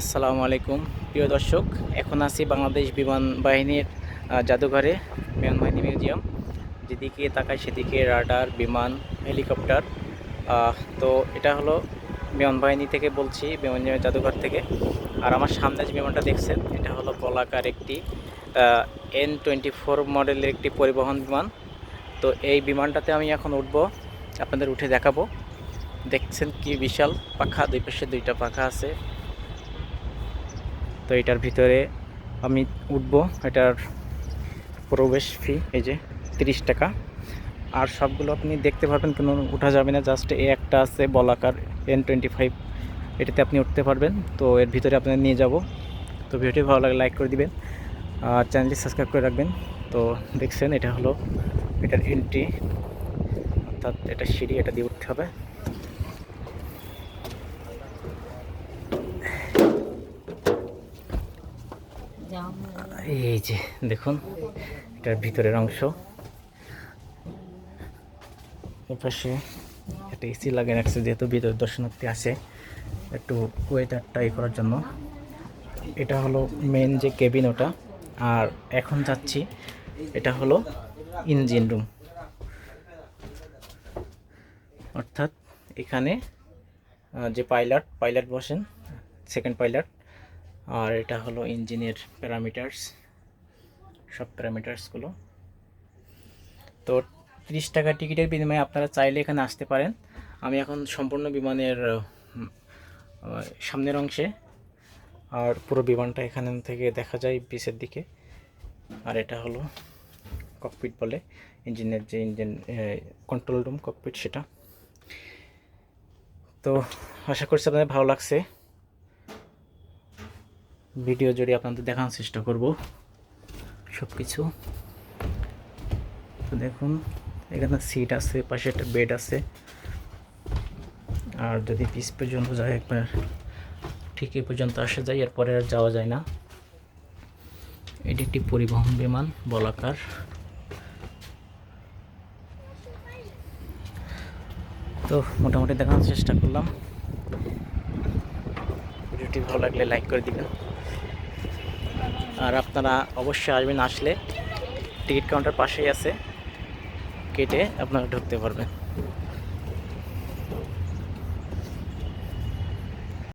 আসসালামু আলাইকুম। প্রিয় দর্শক, এখন আছি বাংলাদেশ বিমান বাহিনীর জাদুঘরে বিমান বাহিনী মিউজিয়াম। যেদিকে তাকায় সেদিকে রাডার, বিমান, হেলিকপ্টার। তো এটা হলো বিমান বাহিনী থেকে বলছি বিমান জাদুঘর থেকে। আর আমার সামনে যে বিমানটা দেখছেন, এটা হলো কলাকার একটি এন টোয়েন্টি ফোর মডেলের একটি পরিবহন বিমান। তো এই বিমানটাতে আমি এখন উঠব, আপনাদের উঠে দেখাবো। দেখছেন কি বিশাল পাখা, দুই পাশে দুইটা পাখা আছে। তো এটার ভিতরে আমি উঠব। এটার প্রবেশ ফি এই যে তিরিশ টাকা। আর সবগুলো আপনি দেখতে পারবেন, কোনো উঠা যাবে না। জাস্ট এই একটা আছে বলাকার এন টোয়েন্টি ফাইভ এটাতে আপনি উঠতে পারবেন। তো এর ভিতরে আপনাদের নিয়ে যাব। তো ভিডিওটি ভালো লাগে লাইক করে দিবেন। আর চ্যানেলটি সাবস্ক্রাইব করে রাখবেন। তো দেখছেন, এটা হলো এটার এন্ট্রি অর্থাৎ এটা সিঁড়ি, এটা দিয়ে উঠতে হবে। এই যে, দেখুন, এটার ভিতরের অংশ। এপাশে একটা এসি লাগিয়ে রাখছে, যেহেতু ভিতরে দর্শনার্থী আসে একটু ওয়েদারটা ই করার জন্য। এটা হলো মেন যে কেবিন ওটা, আর এখন যাচ্ছি, এটা হলো ইঞ্জিন রুম অর্থাৎ এখানে যে পাইলট পাইলট বসেন সেকেন্ড পাইলট আর এটা হলো ইঞ্জিনের প্যারামিটার্স। সব প্যারামিটার্সগুলো। তো তিরিশ টাকা টিকিটের বিনিময়ে আপনারা চাইলে এখানে আসতে পারেন। আমি এখন সম্পূর্ণ বিমানের সামনের অংশে। আর পুরো বিমানটা এখান থেকে দেখা যায় পিছের দিকে। আর এটা হলো ককপিট বলে। ইঞ্জিনের যে ইঞ্জিন কন্ট্রোল রুম ককপিট সেটা। তো আশা করছি আপনাদের ভালো লাগছে। ভিডিও জুড়ে আপনাদের দেখানোর চেষ্টা করব। সব কিছু তো দেখুন, এখানে সিট আছে, পাশে একটা বেড আছে। আর যদি পিস পর্যন্ত যায়, একবার ঠিক এই পর্যন্ত আসা যায়, এরপরে আর যাওয়া যায় না। এটি একটি পরিবহন বিমান, বলাকার। তো মোটামুটি দেখানোর চেষ্টা করলাম। ভিডিওটি ভালো লাগলে লাইক করে দিবেন। আর আপনারা অবশ্যই আসবেন আসলে টিকিট কাউন্টার পাশেই আছে কেটে আপনারা ঢুকতে পারবেন।